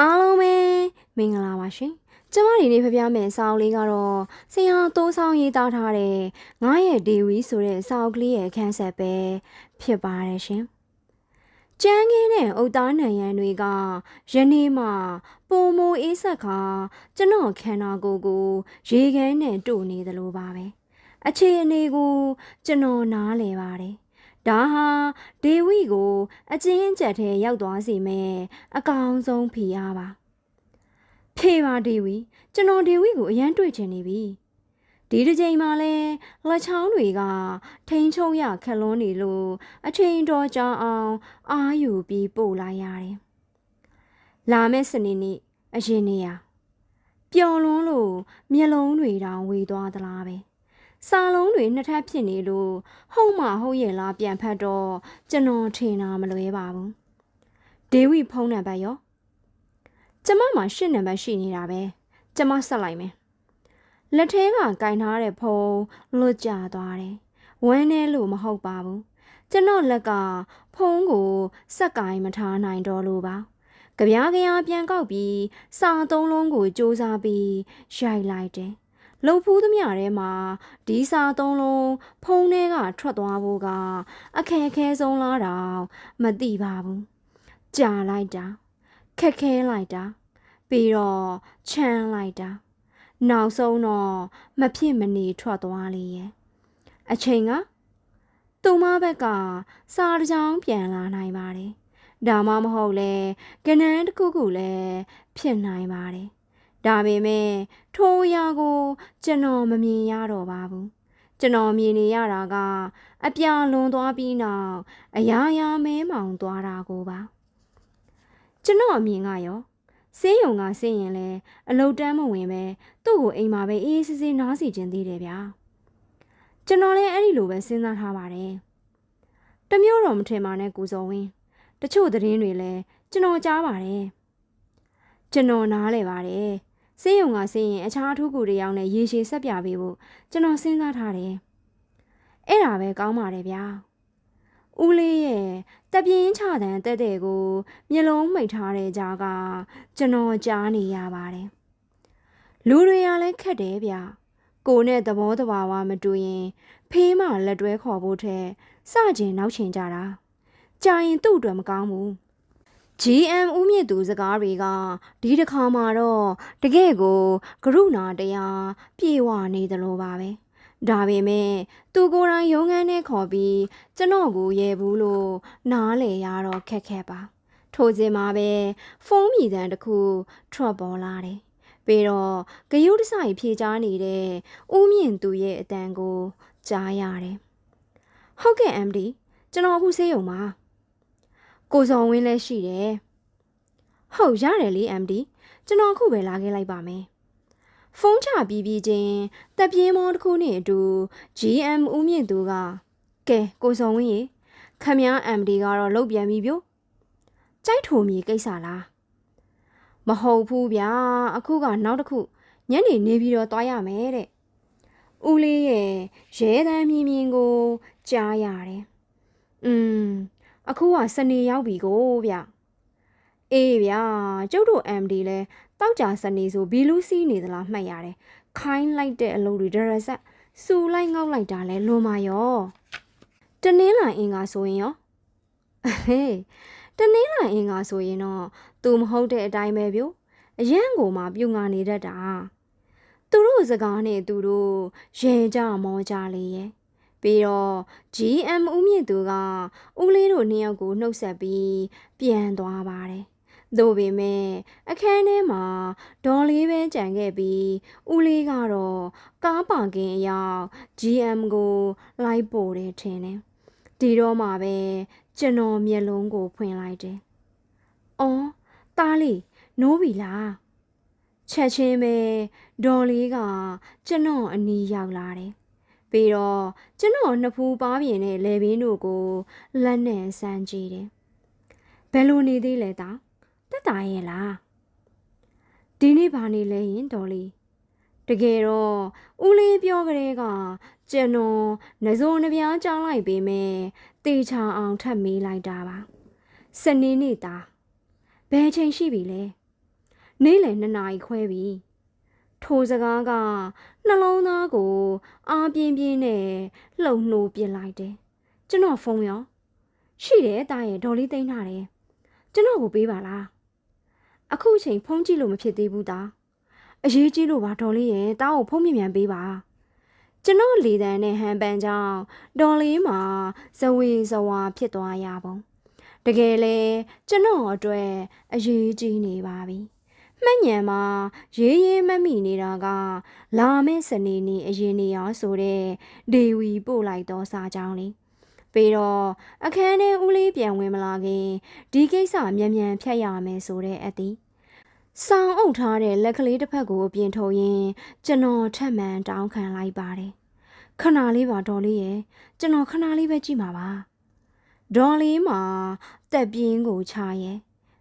အားလုံးပဲမင်္ဂလာပါရှင်ကျမဒီနေ့ဖျားမယ်စာအုပ်လေးကတော့ဆရာတိုးဆောင်ရေးသားထားတဲ့ငါရဲ့ဒေဝီဆိုတဲ့စာအုပ်ကလေးရဲ့အခန်းဆက်ပဲဖြစ်ပါတယ်ရှင်ကျန်းကင်းတဲ့အုတ်သားနံရံတွေကယနေ့မှပုံမအေးဆက်ခါကျွန်တော်ခန္ဓာကိုယ်ကိုရေခမ်းနဲ့တို့နေသလိုပါပဲအခြေအနေကိုကျွန်တော်နားလည်ပါတယ် ဒါဟာဒေဝီကို အချင်းအကျက်ထဲရောက်သွားစေမယ်အကောင်ဆုံးဖီရပါဖေပါဒေဝီကျွန်တော်ဒေဝီကိုအရန်တွေ့ချင်နေပြီဒီတစ်ချိန်မှလဲလက်ချောင်းတွေက ထိန်ချုံရခက်လွန်းနေလို့အချိန်တော်ကြာအောင်အာယူပြီးပို့လိုက်ရတယ်လာမယ့်စနေနေ့အရင်နေရပျော်လွန်းလို့မျက်လုံးတွေတောင်ဝေသွားသလားပဲ စာလုံးတွေနှစ်ထပ်ဖြစ်နေလို့ဟုတ်မှဟုတ်ရဲ့လားပြန်ဖတ်တော့ကျွန်တော်ထင်တာမလွဲပါဘူးဒေဝီဖုန်းနံပါတ်ရောကျမမှာရှစ်နံပါတ်ရှိနေတာပဲကျမဆက်လိုက်မယ်လက်ထဲကကင်ထားတဲ့ဖုန်းလွတ်ကျသွားတယ်ဝမ်းနေလို့မဟုတ်ပါဘူးကျွန်တော်လက်ကဖုန်းကိုစက်ကင်မထားနိုင်တော့လို့ပါကြပြားကြပြားပြန်ကောက်ပြီးစာသုံးလုံးကိုစူးစမ်းပြီးရိုက်လိုက်တယ် လှုပ်ဖူးသမျှထဲမှာဒီစာသုံးလုံးဖုံးထဲကထွက်သွားဖို့ကအခက်အခဲဆုံးလားတော့မသိပါဘူးကြာလိုက်တာခက်ခဲလိုက်တာပြီးတော့ချမ်းလိုက်တာနောက်ဆုံးတော့မဖြစ်မနေထွက်သွားလေရဲ့အချိန်ကသူမဘက်ကစာတစ်ကြောင်းပြန်လာနိုင်ပါတယ်ဒါမှမဟုတ်လဲကနန်းတစ်ခုခုလည်းဖြစ်နိုင်ပါတယ် ဒါပေမဲ့ထိုးရာကို ကျွန်တော်မမြင်ရတော့ပါဘူးကျွန်တော်မြင်နေရတာကအပြာလွန်သွားပြီးနောက်အရာရာမဲမောင်သွားတာကိုပါကျွန်တော်အမြင်ကရောဆေးရုံကဆင်းရင်လဲအလုတ်တန်းမဝင်ပဲသူ့ကိုအိမ်မှာပဲအေးအေးဆေးဆေးနားစီခြင်းသေးတယ်ဗျာကျွန်တော်လည်းအဲ့ဒီလိုပဲစဉ်းစားထားပါတယ်တမျိုးတော့မထင်ပါနဲ့ကိုစောဝင်းတချို့သတင်းတွေလည်းကျွန်တော်ကြားပါတယ်ကျွန်တော်နားလဲပါတယ် ဆေးရုံကဆင်းရင်အခြားအထူးကူတွေရောက်နေရေရှည်ဆက်ပြပေးဖို့ကျွန်တော်စဉ်းစားထားတယ်အဲ့ဒါပဲကောင်းပါတယ်ဗျာဦးလေးရဲ့တပြင်းချတဲ့တက်တဲ့ကိုမျက်လုံးမိတ်ထားတဲ့ကြားကကျွန်တော်ကြားနေရပါတယ်လူတွေကလည်းခက်တယ်ဗျကိုနဲ့သဘောတဘာဝမတူရင် ဖေးမှလက်တွဲခေါ်ဖို့ထက်စကျင်နောက်ချင်ကြတာကြာရင်သူ့အတွက်မကောင်းဘူး GM ဦးမြင့်သူစကားတွေကဒီတစ်ခါမှတော့တကယ့်ကိုကရုဏာတရားပြေဝနေသလိုပါပဲဒါပေမဲ့သူကိုယ်တိုင်ရုံးခန်းထဲခေါ်ပြီးကျွန်တော်ကိုရဲဘူးလို့နားလေရတော့ခက်ခဲပါထိုစဉ်မှာပဲဖုန်းမြည်တမ်းတစ်ခုထွက်ပေါ်လာတယ်ပြီးတော့ဂယုတဆိုင်ဖြေချားနေတဲ့ဦးမြင့်သူရဲ့အတန်ကိုကြားရတယ်ဟုတ်ကဲ့ MD ကျွန်တော်အခုဆေးရုံမှာ ကိုစော်ဝင်းလည်းရှိတယ်ဟုတ်ရတယ်လေ MD ကျွန်တော်အခုပဲလာခဲ့လိုက်ပါမယ်ဖုန်းချပြီးပြီးချင်းတပ်ပြင်းမောတစ်ခုနဲ့အတူ GM ဦးမြင့်သူကကဲကိုစော်ဝင်းရေခမည်း MD ကတော့လုတ်ပြန်ပြီပြို့ကြိုက်ထုံမြေကိစ္စလားမဟုတ်ဘူးဗျာအခုကနောက်တစ်ခုညနေနေပြီးတော့သွားရမယ်တဲ့ဦးလေးရဲ့ရဲတမ်းမြင်မြင်ကိုကြားရတယ်อืม အခုကစနေရောက်ပြီကိုဗျအေးဗျာကျုပ်တို့ MD လဲတောက်ကြစနေဆိုဘီလူးစီးနေသလားမှတ်ရတယ်ခိုင်းလိုက်တဲ့အလုပ်တွေဒရဆက်စူလိုက်ငေါက်လိုက်တာလဲလွန်မာရောတနင်းလာအင်္ဂါဆိုရင်ရောဟေးတနင်းလာအင်္ဂါဆိုရင်တော့သူမဟုတ်တဲ့အတိုင်းပဲဗျို့အရန်ကိုမှပြုံငါနေတတ်တာသူတို့စကားနဲ့သူတို့ရဲကြမောကြလေရဲ့ ပြီးတော့ GM ဦးမြင့်သူကဦးလေးတို့နှစ်ယောက်ကိုနှုတ်ဆက်ပြီးပြန်သွားပါတယ်။သို့ပေမဲ့အခန်းထဲမှာဒေါ်လေးပဲကြံခဲ့ပြီးဦးလေးကတော့ကားပါကင်အရောက် GM ကိုလိုက်ပို့တယ်ထင်တယ်။ဒီတော့မှပဲကျွန်တော်မျက်လုံးကိုဖွင့်လိုက်တယ်။အော်တားလေးနိုးပြီလား။ချက်ချင်းပဲဒေါ်လေးကကျွန်တော်အနီးရောက်လာတယ်။ ပြီးတော့ကျွန်တော်နှစ်ဖူးပါပြင်းတဲ့လေဘင်းတို့ကိုလက်နဲ့ဆန်းကြည့်တယ်။ဘယ်လိုနေသေးလဲတာတက်တာရဲ့လား။ဒီနေ့ဘာနေလဲရင်ဒေါ်လေးတကယ်တော့ဦးလေးပြောကြတဲ့ကကျွန်တော်နှစိုးနှပြားကြောင်းလိုက်ပေမဲ့တေချာအောင်ထပ်မေးလိုက်တာပါ။စနေနေ့တာဘယ်ချိန်ရှိပြီလဲနေ့လယ်နှစ်နာရီခွဲပြီ ထိုစကားကနှလုံးသားကိုအားပြင်းပြင်းနဲ့လှုပ်နှိုးပစ်လိုက်တယ်ကျွန်တော်ဖုန်းရောရှိတယ်တားရဲ့ဒေါ်လေးသိမ်းထားတယ်ကျွန်တော်ကိုပေးပါလားအခုအချိန်ဖုန်းကြည့်လို့မဖြစ်သေးဘူးသားအရေးကြီးလို့ပါဒေါ်လေးရဲ့တားကိုဖုန်းမြန်မြန်ပေးပါကျွန်တော်လေတန်းနဲ့ဟန်ပန်ကြောင့်ဒေါ်လေးမှာဇဝေဇဝါဖြစ်သွားရပုံတကယ်လေကျွန်တော်အတွက်အရေးကြီးနေပါပြီ မှတ်ညံမှာရေးရေးမမိနေတာက လာမယ့်စနေနေ့အရင်နေရောဆိုတဲ့ဒေဝီပို့လိုက်တော့စာကြောင်းလေးပြီးတော့အခန်းထဲဦးလေးပြန်ဝင်မလာခင်ဒီကိစ္စမြန်မြန်ဖြတ်ရမယ်ဆိုတဲ့အသည့်ဆောင်းအုပ်ထားတဲ့လက်ကလေးတစ်ဖက်ကိုအပြင်ထုတ်ရင်းကျွန်တော်ထပ်မံတောင်းခံလိုက်ပါတယ်ခဏလေးပါဒေါ်လေးရဲ့ကျွန်တော်ခဏလေးပဲကြည့်မှာပါဒေါ်လေးမှာတက်ပြင်းကိုချရဲ့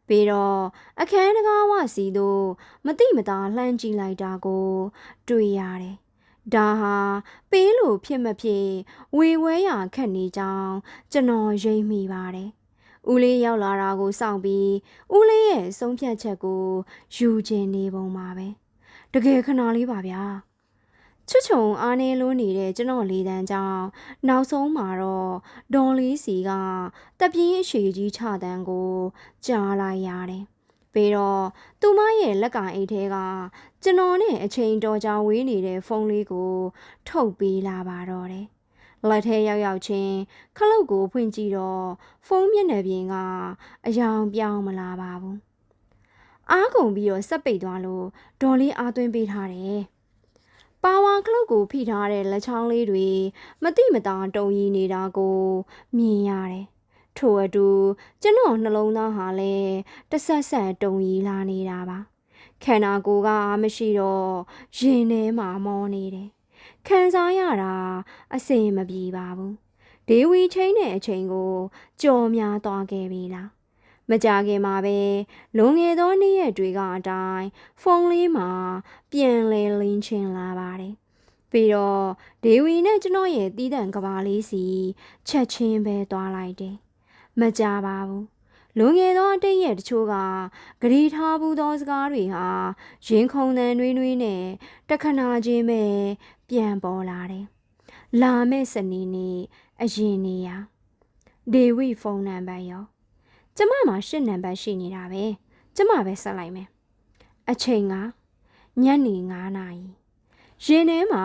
ပြီးတော့အခန်းတကားဝစီတို့မတိမတာလှမ်းကြည့်လိုက်တာကို တွေ့ရတယ်ဒါဟာပေးလို့ဖြစ်မဖြစ်ဝေဝဲရခက်နေကြောင်းကျွန်တော်ရိပ်မိပါတယ်ဦးလေးရောက်လာတာကိုစောင့်ပြီးဦးလေးရဲ့ဆုံးဖြတ်ချက်ကိုယူကျင်နေပုံပါပဲတကယ်ခဏလေးပါဗျာ ချွတ်ချုံအားနေလို့နေတဲ့ကျွန်တော်လေးတန်းကြောင့်နောက်ဆုံးမှာတော့ဒေါ်လေးစီကတပြင်းအရှိကြီးချတန်းကိုကြားလိုက်ရတယ်ပြီးတော့သူမရဲ့လက်ကအိတ်ထဲကကျွန်တော်နဲ့အချိန်တော်ကြာဝေးနေတဲ့ဖုန်းလေးကို ထုတ်ပေးလာပါတော့တယ်လက်ထဲရောက်ရောက်ချင်းခလုတ်ကိုဖွင့်ကြည့်တော့ဖုန်းမျက်နှာပြင်ကအယောင်ပြောင်းမလာပါဘူးအားကုန်ပြီးတော့စက်ပိတ်သွားလို့ဒေါ်လေးအားသွင်းပေးထားတယ် ပါဝါခလုတ်ကိုဖိထားတဲ့လက်ချောင်းလေးတွေမတိမတာတုံရီနေတာကိုမြင်ရတယ်ထို့အတူကျွန်တော်နှလုံးသားဟာလည်းတဆက်ဆက်တုံရီလာနေတာပါခန္ဓာကိုယ်ကအားမရှိတော့ရင်ထဲမှာမောနေတယ်ခံစားရတာအစင်မပြေပါဘူးဒေဝီချင်းတဲ့အချိန်ကိုကြော်များသွားခဲ့ပြီလား မကြခင်မှာပဲလွန်ငယ်သောနေ့ရက်တွေကအတိုင်းဖုန်းလေးမှာပြန်လဲလင်းချင်လာပါတယ်ပြီးတော့ဒေဝီနဲ့ကျွန်တော်ရဲ့တီးတန့်ကဘာလေးစီချက်ချင်းပဲသွားလိုက်တယ်မကြပါဘူးလွန်ငယ်သောအတိတ်ရဲ့တချို့ကဂရီထားဘူးသောစကားတွေဟာရင်ခုန်တန်နှွေးနှွေးနဲ့တခဏချင်းပဲပြန်ပေါ်လာတယ်။လာမဲ့စနေနေ့အရင်နေရဒေဝိဖုန်းနံပါတ်ရော ကျမမှာရှစ်နံပါတ်ရှိနေတာပဲကျမပဲဆက်လိုက်မယ်။အချိန်ကညနေ9နာရီရင်ထဲမှာ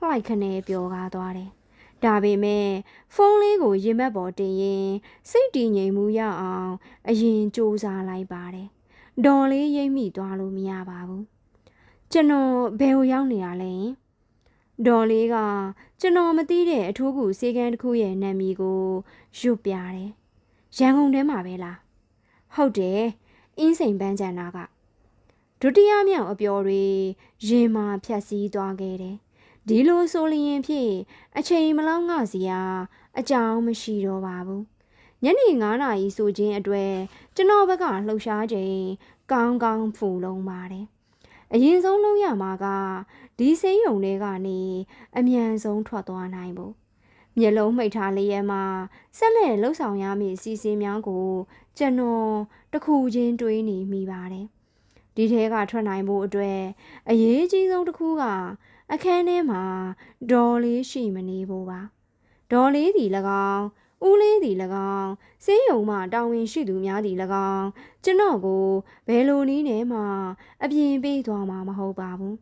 လှိုက်ခနဲပျော်ကားသွားတယ်။ဒါပေမဲ့ဖုန်းလေးကိုရင်ဘတ်ပေါ်တင်ရင်စိတ်တည်ငြိမ်မှုရအောင်အရင်စူးစမ်းလိုက်ပါတယ်။ဒေါ်လေးရိပ်မိသွားလို့မရပါဘူး။ကျွန်တော်ဘယ်ကိုရောက်နေရလဲ။ဒေါ်လေးကကျွန်တော်မသိတဲ့အထူးကူစေကန်းတစ်ခုရဲ့နာမည်ကိုရွတ်ပြတယ်။ ရန်ကုန်ထဲမှာပဲလား။ဟုတ်တယ်။အင်းစိန်ပန်းချန်နာကဒုတိယမြောက်အပျော်တွေရင်မာဖြတ်စည်းသွားခဲ့တယ်။ဒီလိုဆိုလျင်ဖြင့်အချိန်မလောက်ငါစီယာအကြောင်းမရှိတော့ပါဘူး။ညနေ9နာရီဆိုခြင်းအတွက်ကျွန်တော်ဘက်ကလှုပ်ရှားချိန်ကောင်းကောင်းဖူလုံးပါတယ်။အရင်ဆုံးလုပ်ရမှာကဒီစိမ့်ယုံတွေကနေအမြန်ဆုံးထွက်သွားနိုင်ဖို့ မျက်လုံးမှိတ်ထားလျက်မှာဆက်လက်လှုပ်ဆောင်ရမည့်အစီအစဉ်များကိုကျွန်တော်တခုချင်းတွေးနေမိပါတယ်။ဒီထဲကထွက်နိုင်ဖို့အတွက်အရေးကြီးဆုံးတစ်ခုက အခန်းထဲမှာဒေါ်လေးရှိမနေဖို့ပါဒေါ်လေးဒီ၎င်းဦးလေးဒီ၎င်းစေးရုံမှတာဝန်ရှိသူများဒီ၎င်းကျွန်တော်ကိုဘယ်လိုနည်းနဲ့မှအပြင်ပေးသွားမှာမဟုတ်ပါဘူး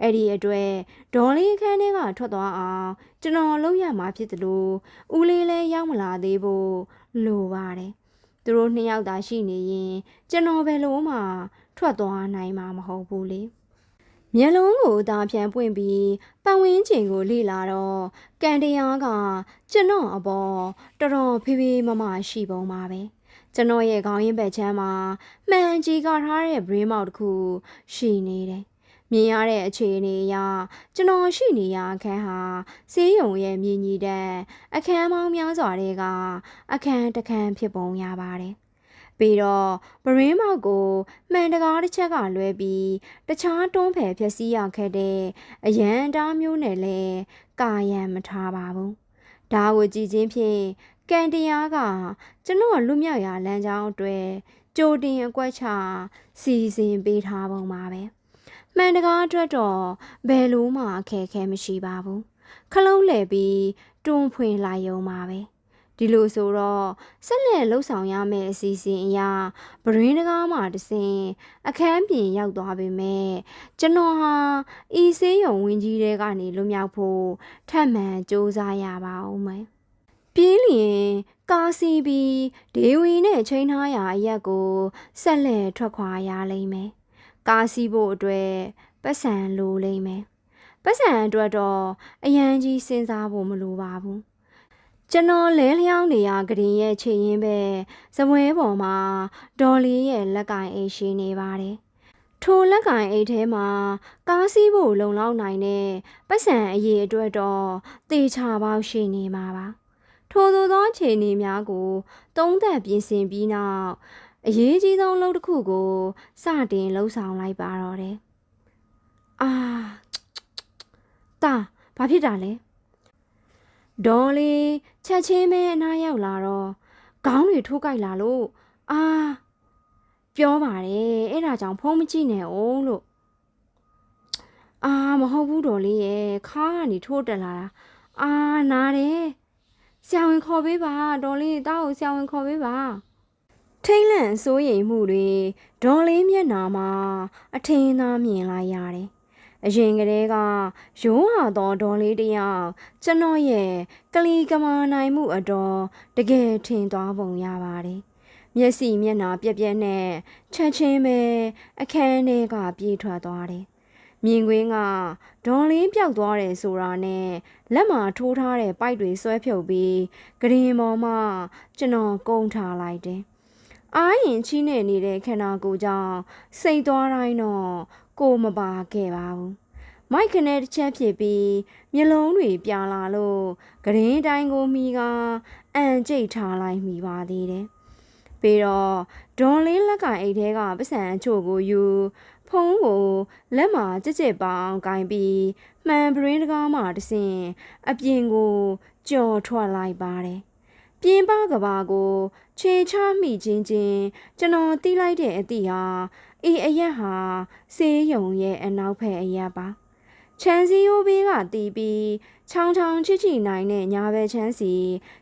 အဲ့ဒီအတွက်ဒေါ်လေးအခန်းထဲကထွက်သွားအောင်ကျွန်တော်လုပ်ရမှာဖြစ်တယ်လို့ဦးလေးလည်းရောက်မလာသေးဖို့လိုပါတယ်သူတို့နှစ်ယောက်သာရှိနေရင်ကျွန်တော်ဘယ်လိုမှထွက်သွားနိုင်မှာမဟုတ်ဘူးလေမျက်လုံးကိုသာပြန်ပွင့်ပြီးပတ်ဝန်းကျင်ကိုလေ့လာတော့ကန်တရားကကျွန်တော်အပေါ်တော်တော်ဖေးဖေးမမရှိပုံပါပဲကျွန်တော်ရဲ့ခေါင်းရင်းဘက်ချမ်းမှာမှန်ကြီးကထားတဲ့ brain mouth တစ်ခုရှိနေတယ် မြင်ရတဲ့အခြေအနေအရကျွန်တော်ရှိနေရအခန်းဟာစေးရုံရဲ့မြင်ကြီးတဲ့အခန်းပေါင်းများစွာတွေကအခန်းတစ်ခန်းဖြစ်ပုံရပါတယ်ပြီးတော့ပရင်းမောက်ကိုမှန်တကားတစ်ချက်ကလွဲပြီးတခြားတွန်းဖယ်ဖြက်စီးရခဲ့တဲ့အရန်တားမျိုးနဲ့လည်းကာယံမထားပါဘူး။ဒါကိုကြည်ချင်းဖြင့်ကံတရားကကျွန်တော်လူမြောက်ရာလမ်းကြောင်းအတွက်ကြိုတင်အကွက်ချစီစဉ်ပေးထားပုံပါပဲ မှန်တကားအတွက်တော့ဘယ်လိုမှအခက်အခဲမရှိပါဘူးခလုံးလှည့်ပြီးတွန်းဖွင့်လိုက်ရုံပါပဲဒီလိုဆိုတော့ဆက်လက်လှုပ်ဆောင်ရမယ့်အစီအစဉ်အရာဗရင်းတကားမှတစဉ်အခန်းပြင်ရောက်သွားပေမဲ့ကျွန်တော်ဟာဤဆေးရုံဝင်ကြီးတွေကနေလွတ်မြောက်ဖို့ထပ်မံစူးစမ်းရပါဦးမယ်ပြေးလျင်ကားစီးပြီးဒေဝီနဲ့ချိန်ထားရာအရက်ကိုဆက်လက်ထွက်ခွာရလိမ့်မယ် ကားစီးဖို့အတွက်ပတ်စံလိုလိမ့်မယ်ပတ်စံအတွက်တော့အရန်ကြီးစဉ်းစားဖို့မလိုပါဘူးကျွန်တော်လဲလျောင်းနေရကရင်ရဲ့ခြေရင်းပဲစပွဲပေါ်မှာဒေါ်လေးရဲ့လက်ကင်အိတ်ရှိနေပါတယ်ထိုလက်ကင်အိတ်ထဲမှာကားစီးဖို့လုံလောက်နိုင်တဲ့ပတ်စံအရေးအတွက်တော့တေချာပေါက်ရှိနေမှာပါထို့သောသောခြေနေများကို သုံးသက်ပြင်ဆင်ပြီးနောက် အရေးကြီးဆုံးလုပ်တစ်ခုကိုစတင်လှုပ်ဆောင်လိုက်ပါတော့တယ်အာတာဘာဖြစ်တာလဲဒေါ်လေးချက်ချင်းပဲအနားရောက်လာတော့ခေါင်းတွေထိုးကြိုက်လာလို့အာပြောပါတယ်အဲ့ဒါကြောင့်ဖုံးမကြည့်နဲ့အောင်လို့အာမဟုတ်ဘူးဒေါ်လေးရဲ့ခါကနေထိုးတက်လာတာအာနာတယ်ဆရာဝန်ခေါ်ပေးပါဒေါ်လေးတောက်ကိုဆရာဝန်ခေါ်ပေးပါ ထိတ်လန့်စိုးရိမ်မှုတွေဒေါ်လေးမျက်နှာမှာအထင်သာမြင်လိုက်ရတယ်အရင်ကတည်းကရိုးဟာသောဒေါ်လေးတယောက်ကျွန်တော်ရဲ့ကလီကမာနိုင်မှုအတော်တကယ်ထင်သွားပုံရပါတယ်။မျက်စိမျက်နှာပြက်ပြက်နဲ့ချက်ချင်းပဲအခန်းထဲကပြေးထွက်သွားတယ်။မြင်ကွင်းကဒေါ်လေးပျောက်သွားတယ်ဆိုတာနဲ့လက်မှာထိုးထားတဲ့ပိုက်တွေဆွဲဖြုတ်ပြီးဂရင်ပေါ်မှာကျွန်တော်ကုန်းထားလိုက်တယ်။ အားရင်ချီးနေနေတဲ့ခန္ဓာကိုယ်ကြောင့်စိတ်သွားတိုင်းတော့ကိုမပါခဲ့ပါဘူး။မိုက်ခနဲ့တစ်ချက်ဖြစ်ပြီးမျက်လုံးတွေပြလာလို့ဂရင်းတိုင်းကိုမိကအန်ကျိတ်ထားလိုက်မိပါသေးတယ်။ပြီးတော့ဒေါ်လေးလက်ကအိတ်ထဲကပစံအချို့ကိုယူဖုံးကိုလက်မှာကြစ်ကြစ်ပေါအောင်ကင်ပြီးမှန်ပရင်းတကားမှတဆင်အပြင်ကိုကြော်ထွက်လိုက်ပါတယ်။ ပြင်းပကဘာကိုခြေချမိချင်းချင်းကျွန်တော်တီးလိုက်တဲ့အသည့်ဟာဤအရက်ဟာဆေးရုံရဲ့အနောက်ဖက်အရက်ပါချန်စီယိုဘေးကတီးပြီးချောင်းချောင်းချစ်ချီနိုင်တဲ့ညာဘက်ချမ်းစီ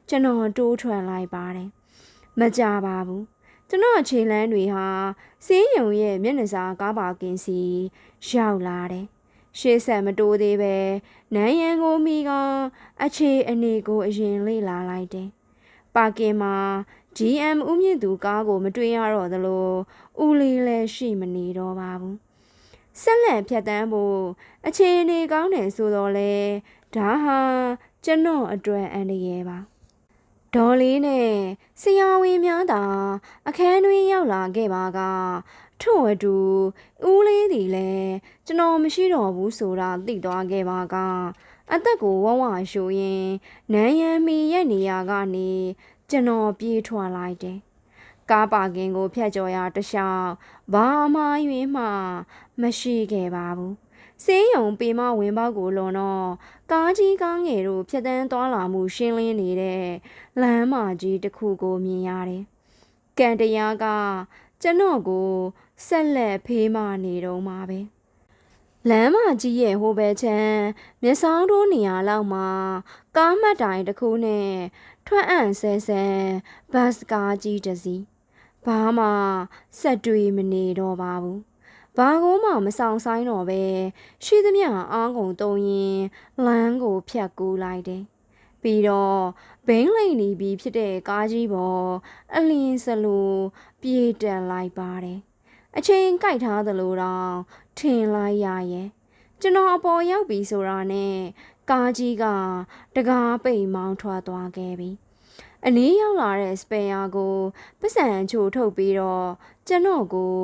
ကျွန်တော်တိုးထွက်လိုက်ပါတယ်မကြပါဘူးကျွန်တော်ခြေလန်းတွေဟာဆေးရုံရဲ့မျက်နှာစာကားပါကင်စီရောက်လာတယ်ရှေ့ဆက်မတိုးသေးပဲနန်းရန်ကိုမိကအခြေအနေကိုအရင်လေ့လာလိုက်တယ် ပါကင်မှာ GM ဦးမြင့်သူကားကိုမတွေ့ရတော့သလိုဦးလေးလည်းရှိမနေတော့ပါဘူးဆက်လက်ဖြတ်တန်းဖို့အခြေအနေကောင်းတယ်ဆိုတော့လေဒါဟာကျွန်တော်အတွက်အန္တရာယ်ပါဒေါ်လေးနဲ့ဆရာဝန်များသာအခန်းတွင်ရောက်လာခဲ့ပါကထို့အတူဦးလေးသည်လည်းကျွန်တော်မရှိတော့ဘူးဆိုတာသိသွားခဲ့ပါက အသက်ကိုဝဝရှိုးရင်နန်းရံမီရဲ့နေရာကနေကျွန်တော်ပြေးထွက်လိုက်တယ်။ကားပါကင်ကိုဖျက်ကျော်ရတခြားဘာမှယွင်းမှမရှိခဲ့ပါဘူး။စေးရုံပေမဝင်ပေါက်ကိုလွန်တော့ကားကြီးကားငယ်တို့ဖြတ်တန်းသွားလာမှုရှင်းလင်းနေတဲ့လမ်းမကြီးတစ်ခုကိုမြင်ရတယ်။ကံတရားကကျွန်တော်ကိုဆက်လက်ဖေးမနေတော့မှာပဲ။ လမ်းမကြီးရဲ့ဟိုဘက်ချမ်းမျက်စောင်းတို့နေရာလောက်မှာကားမှတ်တိုင်တစ်ခုနဲ့ထွက်အံ့ဆဲဆဲဘတ်စကားကြီးတစ်စီးဘာမှဆက်တွေ့မနေတော့ပါဘူးဘာကိုမှမဆောင်ဆိုင်တော့ပဲရှိသမျှအားကုန်တုံးရင်လမ်းကိုဖြတ်ကူးလိုက်တယ်ပြီးတော့ဘိန်းလိန်နေပြီးဖြစ်တဲ့ကားကြီးပေါ်အလင်းစလိုပြေးတက်လိုက်ပါတယ် အချိန်ကြိုက်ထားသလိုတော့ထင်လိုက်ရရဲ့ကျွန်တော်အပေါ်ရောက်ပြီဆိုတာနဲ့ကားကြီးကတကားပိတ်မောင်းထွက်သွားခဲ့ပြီအနည်းရောက်လာတဲ့စပယ်ယာကိုပတ်စံချိုထုတ်ပြီးတော့ကျွန်တော်ကို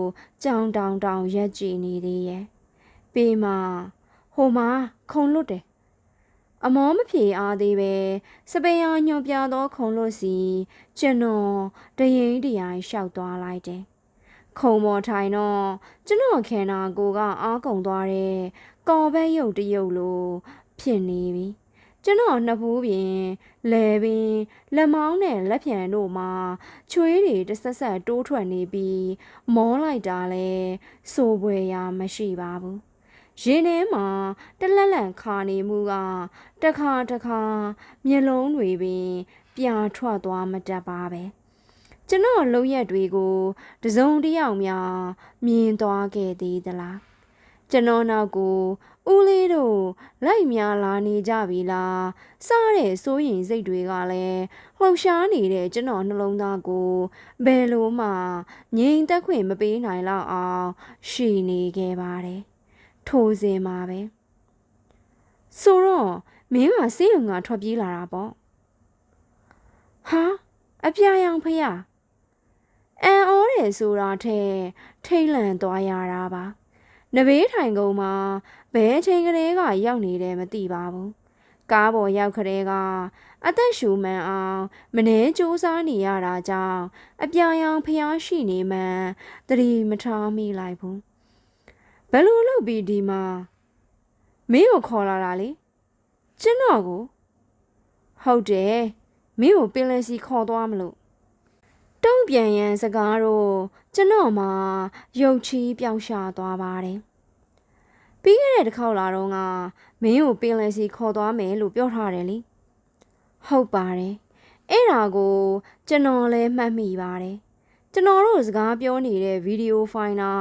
ကြောင်တောင်တောင်ရက်ကြည့်နေသေးရဲ့ပြီးမှဟိုမှာခုံလွတ်တယ်အမောမဖြေအားသေးပဲစပယ်ယာညွန်ပြသောခုံလွတ်စီကျွန်တော်တရင်တရိုင်ရှောက်သွားလိုက်တယ် ခုံပေါ်ထိုင်တော့ကျွန်တော်ခန္ဓာကိုယ်ကအားကုန်သွားတဲ့ကော်ဘဲရုပ်တရုပ်လိုဖြစ်နေပြီကျွန်တော်နှစ်ဖူးပြင်လဲပင်လက်မောင်းနဲ့လက်ဖြံတို့မှာချွေးတွေတဆက်ဆက်တိုးထွက်နေပြီးမောလိုက်တာလဲစိုးပွေရာမရှိပါဘူးရင်ထဲမှာတလက်လန့်ခါနေမှုကတခါတခါမျက်လုံးတွေပင်ပြာထွက်သွားမတတ်ပါပဲ ကျွန်တော်လုံရက်တွေကိုတစုံတစ်ယောက်များမြင်သွားခဲ့သေးသလားကျွန်တော်နောက်ကိုဦးလေးတို့လိုက်များလာနေကြပြီလားစားတဲ့စိုးရင်စိတ်တွေကလည်းလှုပ်ရှားနေတဲ့ကျွန်တော်နှလုံးသားကိုဘယ်လိုမှငြိမ်သက်ခွင့်မပေးနိုင်တော့အောင်ရှိနေခဲ့ပါတယ်ထိုစဉ်မှာပဲဆိုတော့မင်းကစေးရုံကထွက်ပြေးလာတာပေါ့ဟာအပြာရောင်ဖျား အန်ဩတယ်ဆိုတာထဲထိတ်လန့်သွားရတာပါနဘေးထိုင်ကုန်မှာဘဲချိန်ကလေးကရောက်နေတယ်မသိပါဘူးကားပေါ်ရောက်ခတဲ့ကအသက်ရှူမှန်အောင်မနှဲစူးစားနေရတာကြောင့်အပြာရောင်ဖျားရှိနေမှန်သတိမထားမိလိုက်ဘူးဘယ်လိုလုပ်ပြီးဒီမှာမင်းကိုခေါ်လာတာလေကျွန်တော်ကိုဟုတ်တယ်မင်းကိုပင်လယ်စီခေါ်သွားမလို့ တုံ့ပြန်ရန်စကားတော့ကျွန်တော်မှရုပ်ချီးပြောင်းရှာသွားပါတယ်ပြီးခဲ့တဲ့တစ်ခေါက်လာတော့ကမင်းကိုပင်လယ်စီခေါ်သွားမယ်လို့ပြောထားတယ်လေဟုတ်ပါတယ်အဲ့ဒါကိုကျွန်တော်လည်းမှတ်မိပါတယ်ကျွန်တော်တို့စကားပြောနေတဲ့ဗီဒီယိုဖိုင်နာ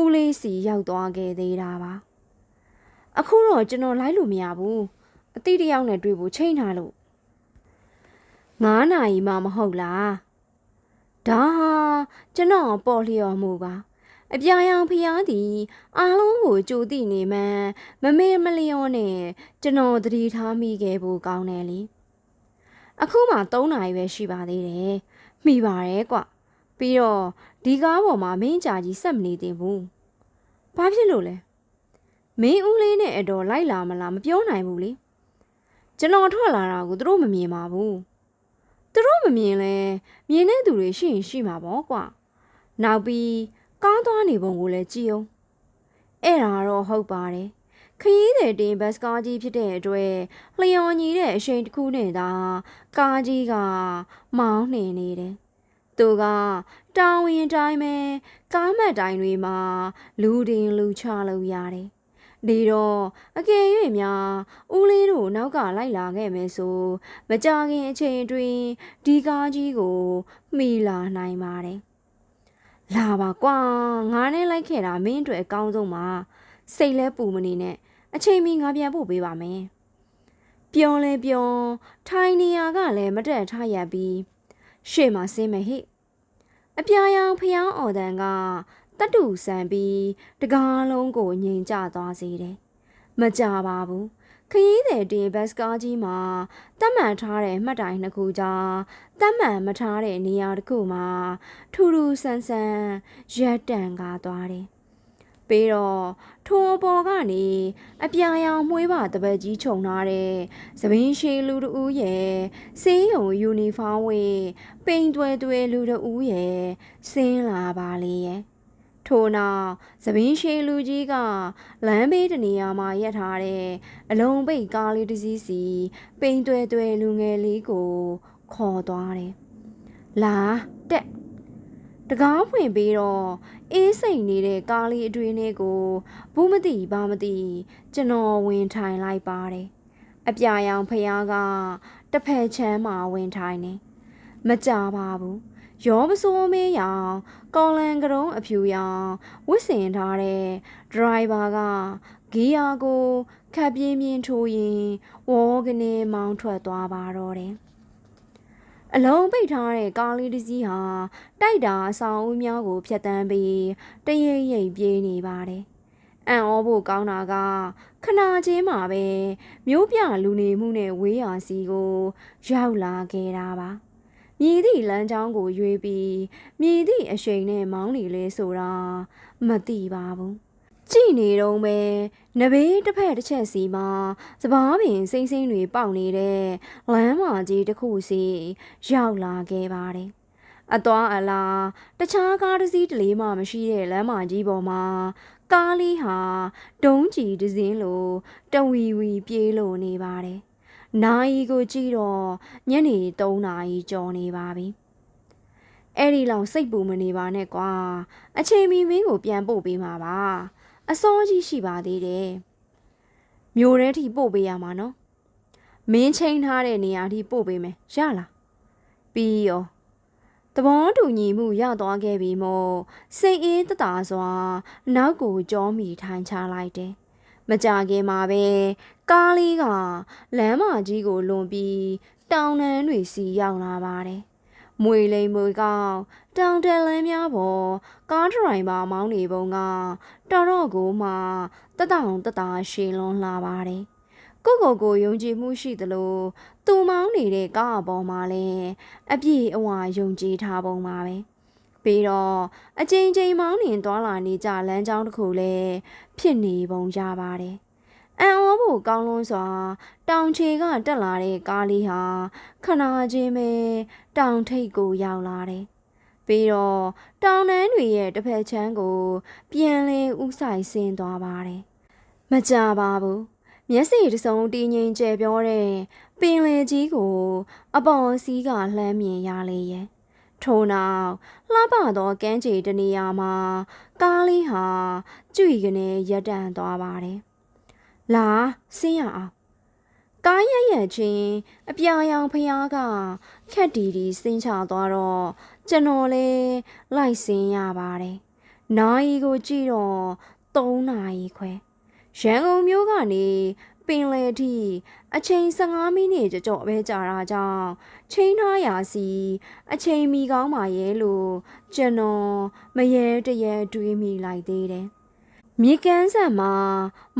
ဦးလေးစီရောက်သွားခဲ့သေးတာပါအခုတော့ကျွန်တော်လိုက်လို့မရဘူးအတိတယောက်နဲ့တွေ့ဖို့ချိန်ထားလို့9နာရီမှမဟုတ်လား ဒါဟာကျွန်တော်ပေါ်လျော်မှုပါအပြာရောင်ဖျားသည်အားလုံးကိုကြိုသိနေမှန်းမမေ့မလျော့နဲ့ကျွန်တော်သတိထားမိခဲ့ဖို့ကောင်းတယ်လေအခုမှ3နာရီပဲရှိပါသေးတယ်မိပါတယ်ကွပြီးတော့ဒီကားပေါ်မှာမင်းကြာကြီးဆက်မနေသင့်ဘူးဘာဖြစ်လို့လဲမင်းဦးလေးနဲ့အတော်လိုက်လာမလားမပြောနိုင်ဘူးလေကျွန်တော်ထွက်လာတာကိုသူတို့မမြင်ပါဘူး သူတို့မမြင်လဲမြင်တဲ့သူတွေရှိရင်ရှိမှာပေါ့ကွနောက်ပြီးကားသွားနေပုံကိုလည်းကြည့်အောင်အဲ့ဒါတော့ဟုတ်ပါတယ်ခရီးသည်တင်ဘတ်ကားကြီးဖြစ်တဲ့အတွက်လျော်ညီတဲ့အရှိန်တစ်ခုနဲ့သာကားကြီးကမောင်းနှင်နေတယ်သူကတာဝန်တိုင်းပဲကားမှတ်တိုင်းတွေမှာလူတင်လူချလို့ရတယ် ဒီတော့အကယ်၍များဦးလေးတို့နောက်ကလိုက်လာခဲ့မယ်ဆိုမကြခင်အချိန်တွင်ဒီကားကြီးကိုမိလာနိုင်ပါတယ်လာပါကွာငါနဲ့လိုက်ခဲ့တာမင်းအတွက်အကောင်းဆုံးပါစိတ်လဲပူမနေနဲ့အချိန်မီငါပြန်ပို့ပေးပါမယ်ပြောလဲပြောထိုင်နေရကလည်းမတက်ထားရပြီးရှေ့မှာဆင်းမယ်ဟိအပြာရောင်ဖျောင်းအော်တန်က တတုဆန်ပြီးတကားလုံးကိုငြိမ်ကျသွားစေတယ်မကြပါဘူးခရီးသည်တင်ဘတ်ကားကြီးမှာတတ်မှန်ထားတဲ့မှတ်တိုင်နှစ်ခုကြားတတ်မှန်မထားတဲ့နေရာတစ်ခုမှာထူထူဆန်းဆန်းရက်တန်ကားသွားတယ်။ပြီးတော့ထိုးပေါ်ကနေအပြာရောင်မွှေးပါတပတ်ကြီးခြုံထားတဲ့သပင်းရှိလူတူရဲ့စေးရုံယူနီဖောင်းဝေးပိန်တွဲတွဲလူတူရဲ့ဆင်းလာပါလေရဲ့။ ထို့နောက်သပင်းရှိလူကြီးကလမ်းဘေးတနေရာမှာရပ်ထားတဲ့အလုံးပိတ်ကားလေးတစ်စီးစီပိန်တွဲတွဲလူငယ်လေးကိုခေါ်သွားတယ်။လာတက်တကားဖွင့်ပြီးတော့အေးစိန်နေတဲ့ကားလေးအတွင်းလေးကိုဘူးမသိဘာမသိကျွန်တော်ဝင်ထိုင်လိုက်ပါတယ်။အပြာရောင်ဖျားကတစ်ဖက်ချမ်းမှာဝင်ထိုင်နေမကြပါဘူး။ရောပစိုးမေးရောင် ကော်လန်ကရုံးအဖြူရောင်ဝစ်စင်ထားတဲ့ဒရိုင်ဘာကဂီယာကိုခပ်ပြင်းပြင်းထိုးရင်ဝေါကနေမောင်းထွက်သွားပါတော့တယ်အလုံးပိတ်ထားတဲ့ကားလေးတစ်စီးဟာတိုက်တာအဆောင်ဦးများကိုဖျက်တမ်းပြီးတရိပ်ရိပ်ပြေးနေပါတယ်။အံ့ဩဖို့ကောင်းတာကခနာချင်းမှာပဲမျိုးပြလူနေမှုနဲ့ဝေးရာစီကို ရောက်လာခဲ့တာပါ။ မြည်သည့်လမ်းကြောင်းကိုရွေးပြီးမြည်သည့်အရှိန်နဲ့မောင်းနေလဲဆိုတာမသိပါဘူးကြည်နေတော့ပဲနဘေးတစ်ဖက်တစ်ချက်စီမှာစပားပင်စိမ့်စိမ့်တွေပေါက်နေတဲ့လမ်းမကြီးတစ်ခုစီရောက်လာခဲ့ပါတယ်အသွားအလားတခြားကားတစ်စီးတလေးမှမရှိတဲ့လမ်းမကြီးပေါ်မှာကားလေးဟာဒုံးကြီးတစ်စင်းလိုတဝီဝီပြေးလို့နေပါတယ် နိုင်ကိုကြည့်တော့ညနေ3နာရီကျော်နေပါပြီအဲ့ဒီလောက်စိတ်ပူမနေပါနဲ့ကွာအချိန်မီမင်းကိုပြန်ပို့ပေးမှာပါအစောကြီးရှိပါသေးတယ်မျိုးထဲထိပို့ပေးရမှာနော်မင်းချိန်ထားတဲ့နေရာထိပို့ပေးမယ်ရလားပြီးရောတဘောတူညီမှုရသွားခဲ့ပြီမို့စိတ်အေးတသာစွာနောက်ကိုကြောမိထိုင်ချလိုက်တယ် မကြခင်မှာပဲကားလေးကလမ်းမကြီးကိုလွန်ပြီးတောင်တန်းတွေစီရောက်လာပါတယ်။မွေလိမ်မွေကောင်းတောင်တက်လန်းများပေါ်ကားဒရိုင်ဘာမောင်းနေပုံကတော်တော့ကိုမှတတောင်တတာရှည်လွန်လာပါတယ်။ကိုကိုကိုယုံကြည်မှုရှိသလိုသူမောင်းနေတဲ့ကားအပေါ်မှာလည်းအပြည့်အဝယုံကြည်ထားပုံပါပဲ။ ပြီးတော့အချိန်ချင်းမောင်းနှင်သွားလာနေကြလမ်းကြောင်းတစ်ခုလည်းဖြစ်နေပုံရပါတယ်။အံ့ဩဖို့ကောင်းလွန်းစွာ တောင်ချေကတက်လာတဲ့ကားလေးဟာခဏချင်းပဲတောင်ထိပ်ကိုရောက်လာတယ်။ပြီးတော့တောင်တန်းတွေရဲ့တစ်ဖက်ချမ်းကို ပြန်လဲဥဆိုင်ဆင်းသွားပါတယ်။မကြပါဘူး။မျက်စိတစ်စုံတင်းငိမ်ကျဲပြောတဲ့ပင်လယ်ကြီးကို အပေါ်စီးကလှမ်းမြင်ရလေရဲ့။ ထို့နောက်လှပသောကမ်းခြေတနေရာမှာကားလေးဟာကြွေကနေရက်တန့်သွားပါတယ်။လာဆင်းရအောင်။ကားရရချင်းအပြာရောင်ဖျားကခက်တီတီဆင်းချသွားတော့ကျွန်တော်လည်းလိုက်ဆင်းရပါတယ်။နိုင်ကိုကြည့်တော့3နာရီခွဲရန်ကုန်မြို့ကနေ ပင်လယ်ထိအချိန်15မိနစ်ကြော့ပဲကြာတာကြောင့်ချိန်ထားရာစီအချိန်မီကောင်းပါရဲ့လို့ကျွန်တော်မရဲတရဲတွေးမိလိုက်သေးတယ်။မြေကမ်းဆက်မှာ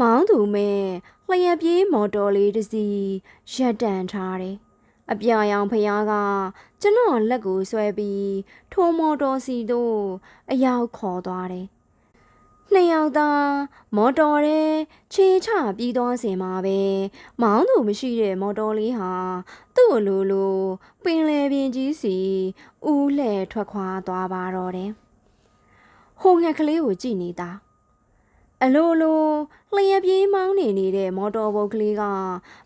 မောင်းသူမဲ့လျက်ပြေးမော်တော်လေးတစ်စီးရပ်တန့်ထားတယ်။အပြာရောင်ဖျားကကျွန်တော်လက်ကိုဆွဲပြီးထိုးမော်တော်စီတို့အရောက်ခေါ်သွားတယ်။ နှစ်ယောက်သားမော်တော်ရဲခြေချပြီးသွားစင်မှာပဲမောင်းသူမရှိတဲ့မော်တော်လေးဟာသူ့အလိုလိုပင်လယ်ပြင်ကြီးစီဦးလှဲ့ထွက်ခွာသွားပါတော့တယ်။ဟိုငှက်ကလေးကိုကြည့်နေတာအလိုလိုလျှက်ပြေးမောင်းနေနေတဲ့မော်တော်ဘုတ်ကလေးက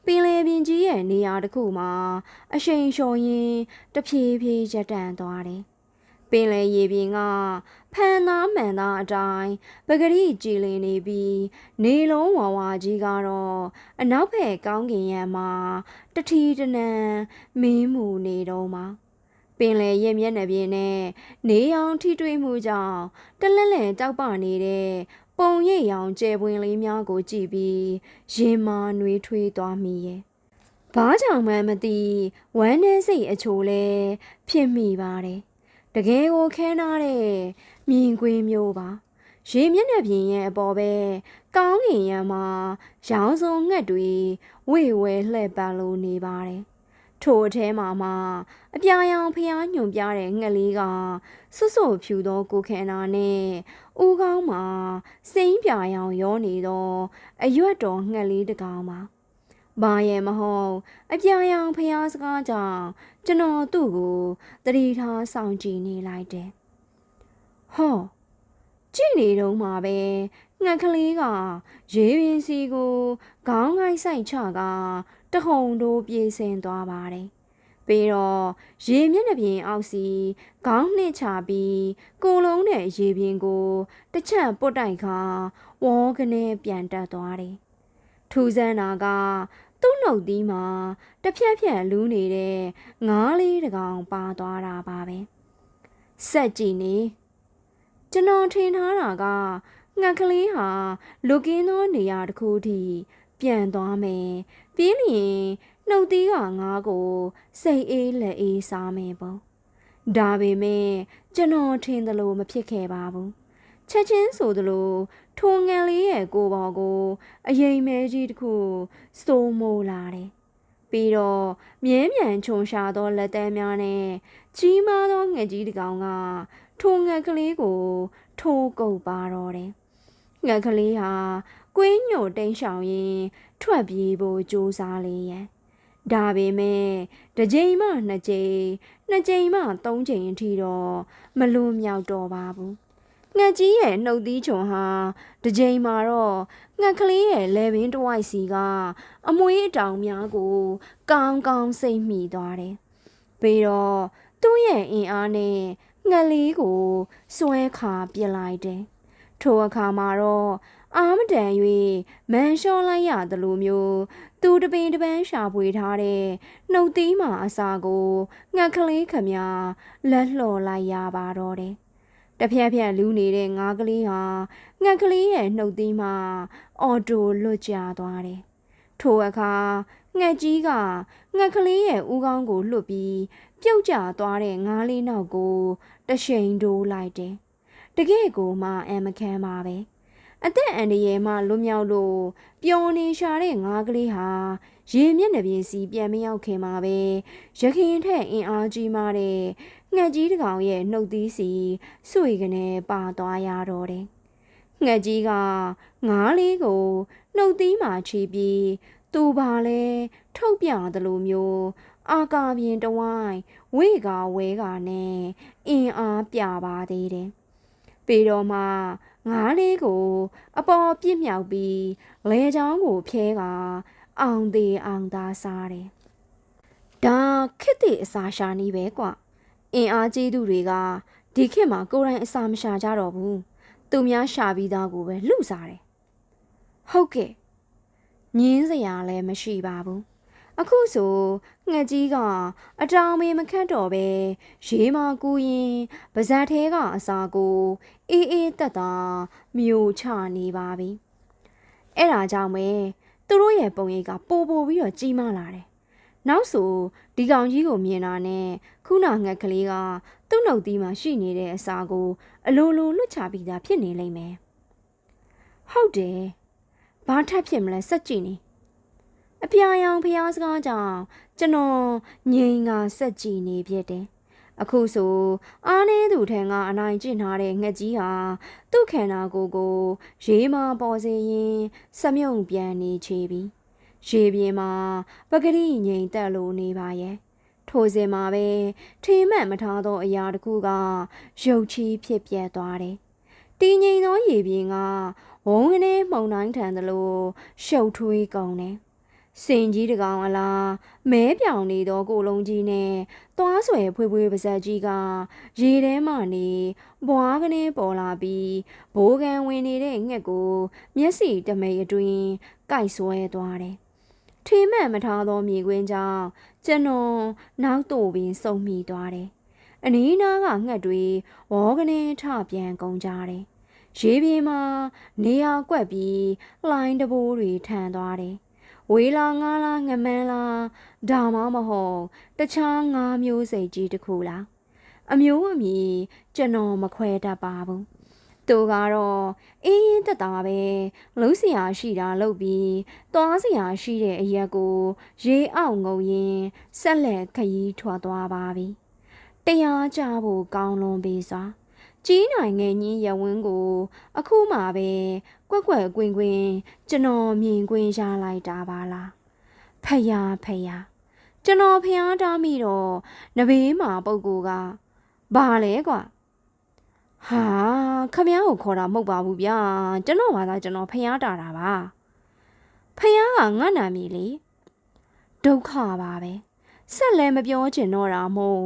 ပင်လယ်ပြင်ကြီးရဲ့နေရာတစ်ခုမှာအရှိန်လျှော်ရင်းတဖြည်းဖြည်းရပ်တန့်သွားတယ်။ ပင်လယ်ရေပြင်ကဖန်သားမှန်သားအတိုင်းပဂရိကြည်လင်နေပြီး နေလုံးဝဝကြီးကတော့အနောက်ဘက်ကောင်းကင်ရံမှာတထီတနန်မင်းမူနေတော့မှာပင်လယ်ရဲ့မျက်နှာပြင်နဲ့နေအောင်ထိတွေ့မှုကြောင့်တလဲလဲတောက်ပနေတဲ့ပုံရိပ်ရောင်ကျဲပွင့်လေးများကိုကြည့်ပြီးရင်မာနှွေးထွေးသွားမိရဲ့ဘာကြောင့်မှမသိဝမ်းနဲ့စိတ်အချိုလဲဖြစ်မိပါတယ် တကယ်ကိုခဲနာတဲ့မြင်ကွင်းမျိုးပါရေမျက်နှာပြင်ရဲ့အပေါ်ပဲကောင်းငင်ရံမှာရောင်စုံငှက်တွေဝေဝဲလှဲ့ပန်းလို့နေပါတယ်ထိုအထဲမှာမှအပြာရောင်ဖျားညွန်ပြတဲ့ငှက်လေးကစွတ်စွတ်ဖြူသောကိုခန္ဓာနဲ့ဦးခေါင်းမှာစိမ့်ပြာရောင်ရောနေသောအရွက်တော်ငှက်လေးတစ်ကောင်ပါဘာရဲ့မဟုတ်အပြာရောင်ဖျားစကားကြောင့် ကျွန်တော်သူ့ကိုတတိထားဆောင်ကြည့်နေလိုက်တယ်။ဟောကြည့်နေတော့မှပဲငှက်ကလေးကရေပင်စီကိုခေါင်းကိုက်ဆိုင်ချကတခုံတို့ပြေးဆင်းသွားပါတယ်။ပြီးတော့ရေမျက်နှာပြင်အောက်စီခေါင်းနှင့်ချပြီးကိုလုံးနဲ့ရေပြင်ကိုတစ်ချက်ပုတ်တိုက်ခါဝေါကနေပြန်တက်သွားတယ်။ထူးဆန်းတာက သူ့နှုတ်သီးမှာတစ်ဖြက်ဖြက်လူးနေတဲ့ငားလေးတကောင်ပါသွားတာပါပဲဆက်ကြည့်နေကျွန်တော်ထင်ထားတာကငှက်ကလေးဟာလူကင်းသောနေရာတစ်ခုထိပြန်သွားမယ်ပြီးလျင်နှုတ်သီးကငါးကိုစိတ်အေးလက်အေးစားမယ်ပေါ့ဒါပေမဲ့ကျွန်တော်ထင်သလိုမဖြစ်ခဲ့ပါဘူးချက်ချင်းဆိုသလို ထိုငန်လေးရဲ့ကိုပေါ်ကိုအရင်မဲကြီးတစ်ခုစိုးမိုးလာတယ်။ပြီးတော့မြဲမြံခြုံရှာသောလက်သေးများနဲ့ကြီးမားသောငှက်ကြီးတစ်ကောင်ကထိုငှက်ကလေးကိုထိုးကုပ်ပါတော့တယ်။ငှက်ကလေးဟာကွင်းညိုတိန်ရှောင်ရင်းထွက်ပြေးဖို့ကြိုးစားလေရဲ့။ဒါပေမဲ့တစ်ကြိမ်မှနှစ်ကြိမ်နှစ်ကြိမ်မှသုံးကြိမ်အထိတော့မလွန်မြောက်တော့ပါဘူး။ ငှက်ကြီးရဲ့နှုတ်သီးချုံဟာတစ်ချိန်မှာတော့ငှက်ကလေးရဲ့လေပင်တစ်ဝိုက်စီက အမွှေးအတောင်များကို ကောင်းကောင်းစိတ်မိသွားတယ်။ပြီးတော့သူ့ရဲ့အင်အားနဲ့ငှက်လေးကိုစွဲခါပြစ်လိုက်တယ်။ထိုအခါမှာတော့အာမတန်၍မန်လျှောလိုက်ရသလိုမျိုး သူတပင်တပန်းရှာဖွေထားတဲ့နှုတ်သီးမှာအစာကိုငှက်ကလေးခမလက်လှော်လိုက်ရပါတော့တယ်။ တဖြက်ဖြက်လူးနေတဲ့ငါးကလေးဟာငှက်ကလေးရဲ့နှုတ်သီးမှာအော်တိုလွတ်ကျသွားတယ်။ထိုအခါငှက်ကြီးကငှက်ကလေးရဲ့ဦးခေါင်းကိုလွတ်ပြီးပြုတ်ကျသွားတဲ့ငါးလေးနောက်ကိုတရှိန်တိုးလိုက်တယ်။တကယ့်ကိုမှအမခံပါပဲ။အသက်အန္တရာယ်မှလွတ်မြောက်လို့ပျော်နေရှာတဲ့ငါးကလေးဟာရေမျက်နှာပြင်စီပြန်မရောက်ခင်မှာပဲရခင်ထက်အင်အားကြီးမားတဲ့ ငှက်ကြီးတစ်ကောင်ရဲ့နှုတ်သီးစီစွေကနေပါသွားရတော့တယ်။ငှက်ကြီးကငါးလေးကိုနှုတ်သီးမှာချီပြီးသူပါလဲထုတ်ပြသလိုမျိုးအာကာပြင်တဝိုင်းဝေကဝဲကနဲ့အင်အားပြပါသေးတယ်။ပေတော့မှငါးလေးကို အပေါ်ပြစ်မြောက်ပြီးလဲချောင်းကိုဖျဲကအောင်သေးအောင်သားစားတယ်။ဒါခစ်တဲ့အစာရှာနီးပဲကွ။ အင်အားကြီးသူတွေကဒီခေတ်မှာကိုယ်တိုင်အစာမရှာကြတော့ဘူး။သူများရှာပြီးသားကိုပဲလူစားတယ်။ဟုတ်ကဲ့။ညင်းစရာလည်းမရှိပါဘူး။အခုဆိုငှက်ကြီးကအတောင်မေမခတ်တော့ပဲရေးမကူရင်ပါဇက်သေးကအစာကိုအေးအေးတက်တာမြို့ချနေပါပြီအဲ့ဒါကြောင့်ပဲသူတို့ရဲ့ပုံရိပ်ကပိုပိုပြီးတော့ကြီးမားလာတယ် နောက်ဆိုဒီကောင်ကြီးကိုမြင်တာနဲ့ခုနငှက်ကလေးကသူ့နှုတ်သီးမှာရှိနေတဲ့အစာကို အလိုလိုလွတ်ချပြီးသားဖြစ်နေလိမ့်မယ်ဟုတ်တယ်ဘာထပ်ဖြစ်မလဲစက်ကြည့်နေအပြာရောင်ဖျားစကားကြောင့်ကျွန်တော်ငြိမ်ကစက်ကြည်နေပြတယ်အခုဆိုအားနေသူထံကအနိုင်ကျင့်ထားတဲ့ငှက်ကြီးဟာသူ့ခန္ဓာကိုယ်ကို ရေးမပေါ်စေရင်စမြုံပြန်နေချေပြီ ရေပြင်မှာပကတိငြိမ်သက်လိုနေပါရဲ့ထိုစဉ်မှာပဲထေမှန်မထားသောအရာတစ်ခုကရုပ်ချီးဖြစ်ပြက်သွားတယ်တည်ငြိမ်သောရေပြင်ကဝုန်းကနေမှုန်တိုင်းထန်သလိုရှုပ်ထွေးကုန်တယ်စင်ကြီးတကောင်အလားမဲပြောင်နေသောကိုလုံးကြီးနဲ့သွားဆွဲဖွေးဖွေးပါဇက်ကြီးကရေထဲမှနေဘွားကနေပေါ်လာပြီးဘိုးကန်ဝင်နေတဲ့ငှက်ကို မျက်စိတမိတ်အတွင်းကိုက်ဆွဲသွားတယ်။ ထေမှန်မထားသောမြေခွင်းကြောင့်ကျွန်တော်နောက်တော့ပင်စုံမိသွားတယ်။အနီးနားကငှက်တွေဝေါကနေထပြန်ကုန်ကြတယ်။ရေပြင်မှာနေရာကွက်ပြီးလှိုင်းတဘိုးတွေထန်သွားတယ်ဝေးလာငါးလားငမန်းလားဒါမှမဟုတ်တခြားငါးမျိုးစိတ်ကြီးတစ်ခုလားအမျိုးအမည်ကျွန်တော်မခွဲတတ်ပါဘူး သူကတော့အေးရင်တက်တာပဲလှုပ်เสียရှိတာလှုပ်ပြီးသွားเสียရှိတဲ့အရက်ကို ရေအောက်ငုံရင်ဆက်လက်ခရီးထွက်သွားပါပြီတရားကြဖို့ကောင်းလွန်ပေစွာကြီးနိုင်ငယ်ကြီးရဝင်းကို အခုမှပဲကွက်ကွက်ကွင်းကွင်းကျွန်တော်မြင်ကွင်းရလိုက်တာပါလားဖယားဖယားကျွန်တော်ဖျားတားမိတော့နဘေးမှာပုပ်ကူကဘာလဲကွာ ဟာခမ ्या ကိုခေါ်တာမဟုတ်ပါဘူးဗျာကျွန်တော်ဘာသာကျွန်တော်ဖျားတာတာပါဖျားကငတ်နာမည်လေဒုက္ခပါပဲဆက်လည်းမပြောချင်တော့တာမို့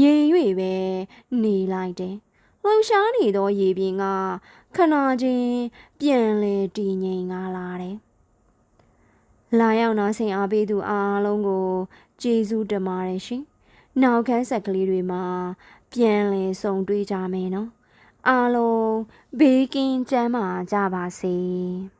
ငြိမ်၍ပဲနေလိုက်တယ်လှုပ်ရှားနေသောရေပြင်ကခဏချင်းပြန်လေတည်ငြိမ်ငါလာတယ်။လာရောက်နာဆင်အားပေးသူအားလုံးကိုကျေးဇူးတင်ပါတယ်ရှင်။နောက်ခန်းဆက်ကလေးတွေမှာပြန်လည်ဆုံတွေ့ကြမယ်နော်။ အားလုံးဘေးကင်းကျန်းမာကြပါစေ။